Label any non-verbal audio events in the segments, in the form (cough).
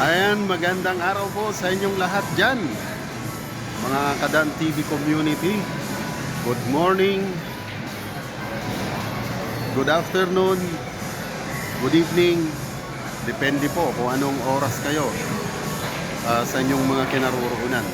Ayan, magandang araw po sa inyong lahat dyan. Mga Kadan TV community. Good morning. Good afternoon. Good evening. Depende po kung anong oras kayo ah, sa inyong mga kinaroroonan.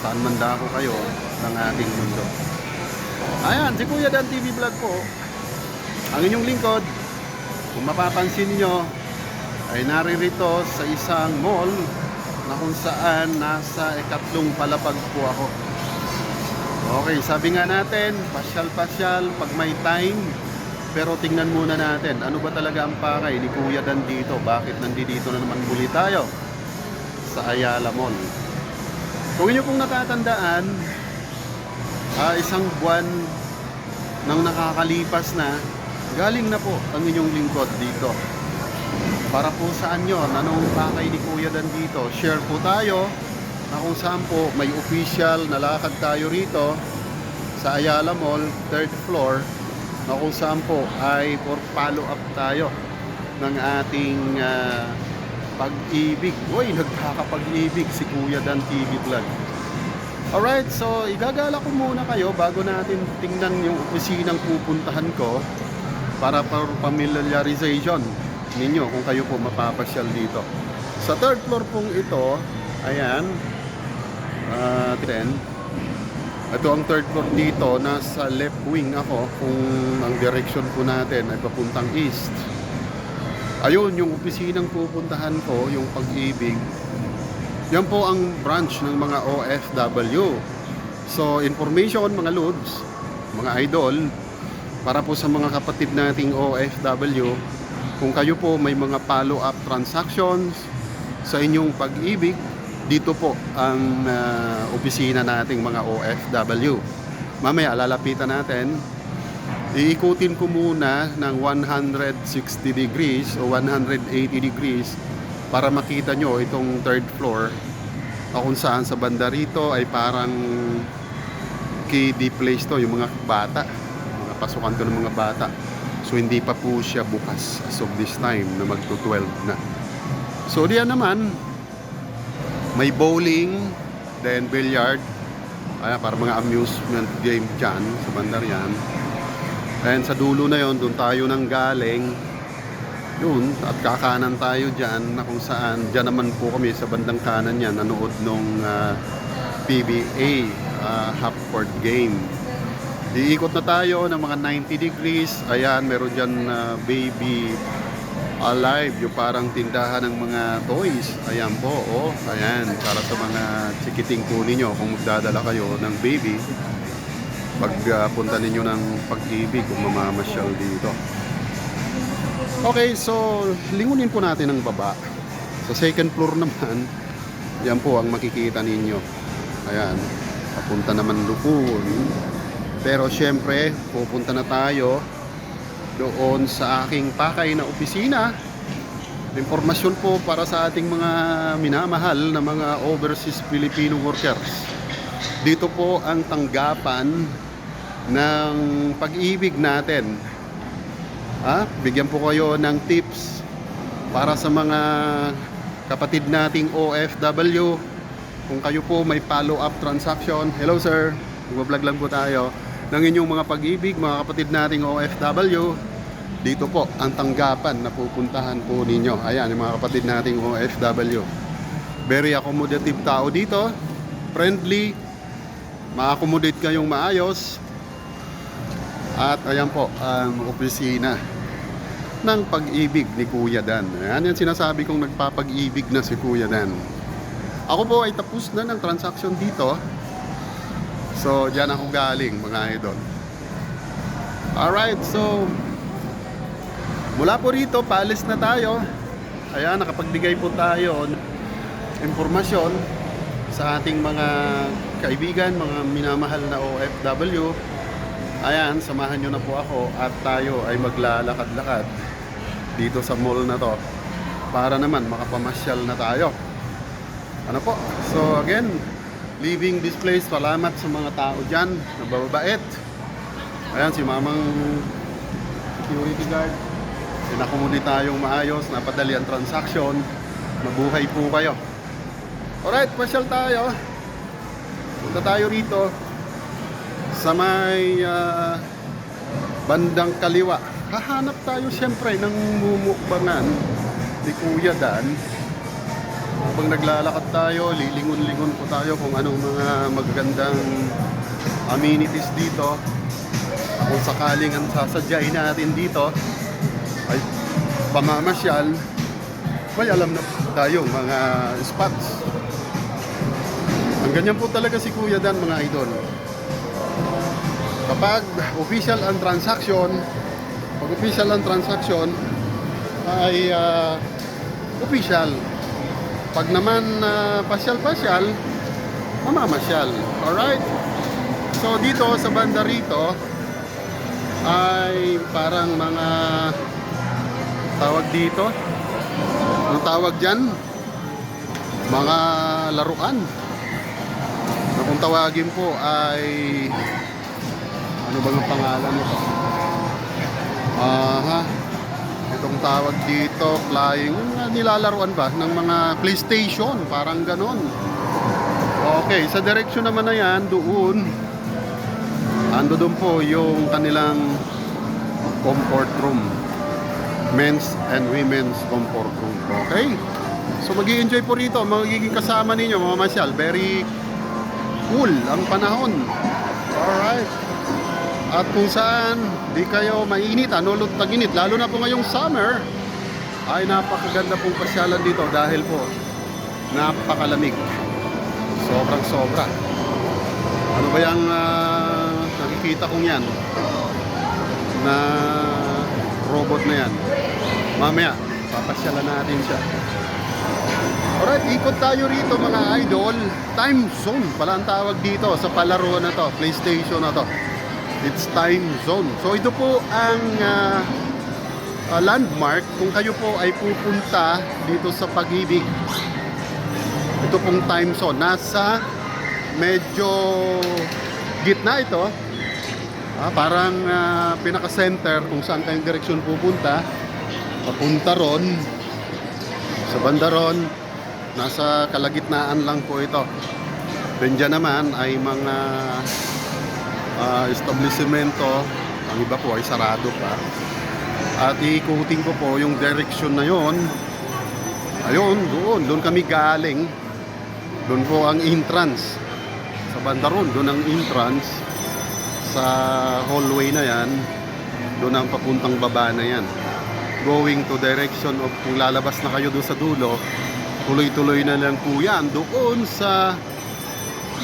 Saan man dako kayo ng ating mundo. Ayan, si Kuya Dan TV Vlog po. Ang inyong lingkod, kung mapapansin nyo, ay naririto sa isang mall na kung saan nasa ikatlong palapag po ako. Okay, sabi nga natin, pasyal-pasyal pag may time. Pero tingnan muna natin, ano ba talaga ang pakay ni Kuya Dan dito? Bakit nandito na naman muli tayo sa Ayala Mall? Kung inyo pong natatandaan, ah, isang buwan nang nakakalipas na, galing na po ang inyong lingkod dito para po saan yon anong pakay ni Kuya Dan dito? Share po tayo na kung saan po may official na lakad tayo rito sa Ayala Mall third floor na kung saan po ay for follow up tayo ng ating ah, pag-ibig. Uy nagkakapag-ibig si Kuya Dan TV Vlog. Alright, so igagala ko muna kayo bago natin tingnan yung opisinang pupuntahan ko para for familiarization ninyo kung kayo po mapapasyal dito. Sa third floor pong ito, ayan, uh, 10. Ito ang third floor dito, nasa left wing ako kung ang direction po natin ay papuntang east. Ayun, yung opisinang pupuntahan ko, yung pag-ibig, yan po ang branch ng mga OFW. So, information mga lods, mga idol, para po sa mga kapatid nating OFW, kung kayo po may mga follow-up transactions sa inyong pag-ibig, dito po ang ah, opisina nating mga OFW. Mamaya, lalapitan natin. Iikutin ko muna ng 160 degrees o 180 degrees para makita nyo itong third floor kung saan sa banda rito ay parang kiddie place to, yung mga bata mga pasukan to ng mga bata so hindi pa po siya bukas as of this time na magto 12 na. So diyan naman. May bowling then billiard. Ayan, para mga amusement game dyan sa banda yan. And sa dulo na yon doon tayo nang galing. Yun, at kakanan tayo dyan na kung saan, dyan naman po kami sa bandang kanan yan, nanood nung ah, PBA ah, half court game. Iikot na tayo ng mga 90 degrees. Ayan, meron dyan na baby alive, yung parang tindahan ng mga toys. Ayan po, oh, ayan, para sa mga chikiting po ninyo kung magdadala kayo ng baby pag ah, punta ninyo ng pag-ibig kung mamamasyal dito. Okay, so lingunin po natin ang baba. Sa second floor (laughs) naman, yan po ang makikita ninyo. Ayan, papunta naman doon. Pero syempre, pupunta na tayo doon sa aking pakay na opisina. Informasyon po para sa ating mga minamahal na mga overseas Filipino workers. Dito po ang tanggapan ng pag-ibig natin Ah, bigyan po kayo ng tips para sa mga kapatid nating OFW. Kung kayo po may follow-up transaction, hello sir, mag-vlog lang po tayo ng inyong mga pag-ibig, mga kapatid nating OFW. Dito po ang tanggapan na pupuntahan po ninyo. Ayan, yung mga kapatid nating OFW. Very accommodative tao dito. Friendly. Ma-accommodate kayong maayos. At ayan po ang opisina ng pag-ibig ni Kuya Dan. Ayan yung sinasabi kong nagpapag-ibig na si Kuya Dan. Ako po ay tapos na ng transaction dito. So, diyan ako galing mga idol. Alright, so mula po rito, paalis na tayo. Ayan, nakapagbigay po tayo ng impormasyon sa ating mga kaibigan, mga minamahal na OFW. Ayan, samahan nyo na po ako at tayo ay maglalakad-lakad dito sa mall na to para naman makapamasyal na tayo. Ano po? So again, leaving this place, salamat sa mga tao dyan na bababait. Ayan, si mamang security guard. Pinakumuli tayong maayos, napadali ang transaction. Mabuhay po kayo. Alright, pasyal tayo. Punta tayo rito sa may ah, bandang kaliwa. Hahanap tayo siyempre ng mumukbangan ni Kuya Dan. Habang naglalakad tayo, lilingon-lingon po tayo kung anong mga magagandang amenities dito. Kung sakaling ang sasadyain natin dito ay pamamasyal, may alam na tayong mga spots. Ang ganyan po talaga si Kuya Dan mga idol. Kapag official ang transaction, pag official ang transaction, ay ah, official. Pag naman ah, pasyal-pasyal, mamamasyal. Alright? So dito sa banda rito, ay parang mga tawag dito. Ang tawag dyan, mga laruan. Na kung tawagin po ay ano bang ang pangalan nito? Aha. Itong tawag dito, flying, nilalaruan ba ng mga PlayStation, parang ganon. Okay, sa direksyon naman na yan, doon, ando doon po yung kanilang comfort room. Men's and women's comfort room. Okay? So mag enjoy po rito, magiging kasama ninyo, mga masyal. Very cool ang panahon. Alright. At kung saan di kayo mainit, lulot taginit, lalo na po ngayong summer, ay napakaganda pong pasyalan dito dahil po napakalamig. Sobrang sobra. Ano ba yung ah, nakikita kong yan? Na robot na yan. Mamaya, papasyalan natin siya. Alright, ikot tayo rito mga idol. Time zone pala ang tawag dito sa palaro na to, PlayStation na to. It's time zone. So ito po ang ah, ah, landmark kung kayo po ay pupunta dito sa Pag-ibig. Ito pong time zone. Nasa medyo gitna ito. Ah, parang ah, pinaka-center kung saan kayong direksyon pupunta. Papunta ron. Sa banda ron, nasa kalagitnaan lang po ito. Then naman ay mga ah, establishmento. Ang iba po ay sarado pa. At iikutin ko po yung direction na yon. Ayun, doon. Doon kami galing. Doon po ang entrance. Sa banda ron, doon ang entrance. Sa hallway na yan, doon ang papuntang baba na yan. Going to direction of kung lalabas na kayo doon sa dulo, tuloy-tuloy na lang po yan doon sa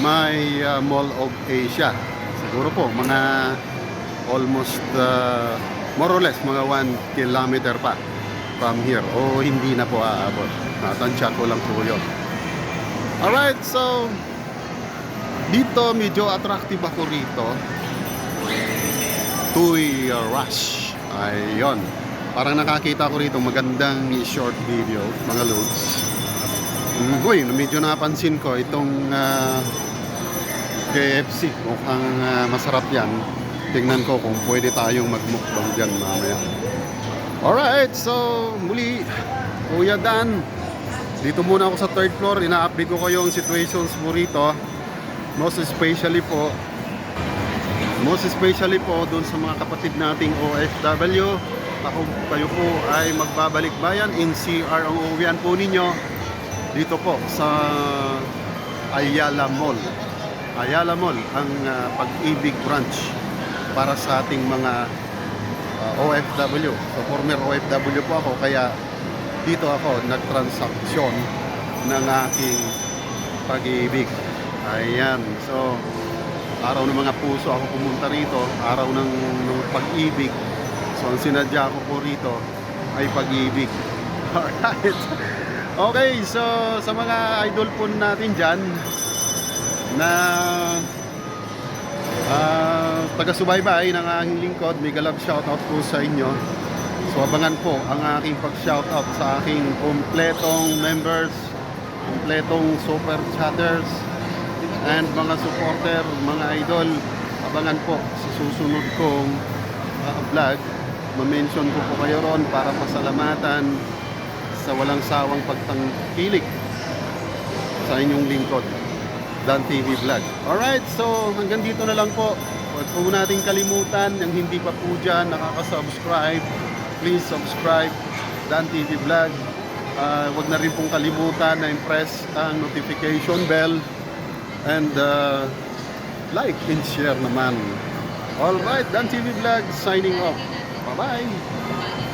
may uh, Mall of Asia. Siguro po, mga almost uh, more or less mga 1 kilometer pa from here o hindi na po aabot. Natansya ko lang po yun. Alright, so dito medyo attractive ako rito. Tuy Rush. Ayun. Parang nakakita ko rito magandang short video, mga loads. Mm, Uy, medyo napansin ko itong ah, KFC. Mukhang ah, masarap yan. Tingnan ko kung pwede tayong magmukbang dyan mamaya. Alright, so muli, Kuya Dan, dito muna ako sa third floor. Ina-update ko kayo yung situations mo rito. Most especially po, most especially po doon sa mga kapatid nating OFW. Ako kayo po ay magbabalik bayan in CR ang uuwian po ninyo dito po sa Ayala Mall. Ayala Mall ang ah, pag-ibig branch para sa ating mga uh, OFW. So former OFW po ako kaya dito ako nagtransaksyon ng aking pag-ibig. Ayan. So araw ng mga puso ako pumunta rito, araw ng, ng pag-ibig. So ang sinadya ko po rito ay pag-ibig. (laughs) Alright. Okay, so sa mga idol po natin dyan na Ah, taga-subaybay ng aking lingkod, mega love shoutout po sa inyo. So abangan po ang aking pag-shoutout sa aking kompletong members, kompletong super chatters, and mga supporter, mga idol. Abangan po sa susunod kong ah, vlog. Ma-mention ko po kayo ron para pasalamatan sa walang sawang pagtangkilik sa inyong lingkod, Dan TV Vlog. Alright, so hanggang dito na lang po. Huwag po natin kalimutan, yung hindi pa po dyan nakaka-subscribe, please subscribe, Dan TV Vlog. Ah, huwag na rin pong kalimutan na i-press ang notification bell and uh, like and share naman. Alright, Dan TV Vlog signing off. Bye-bye!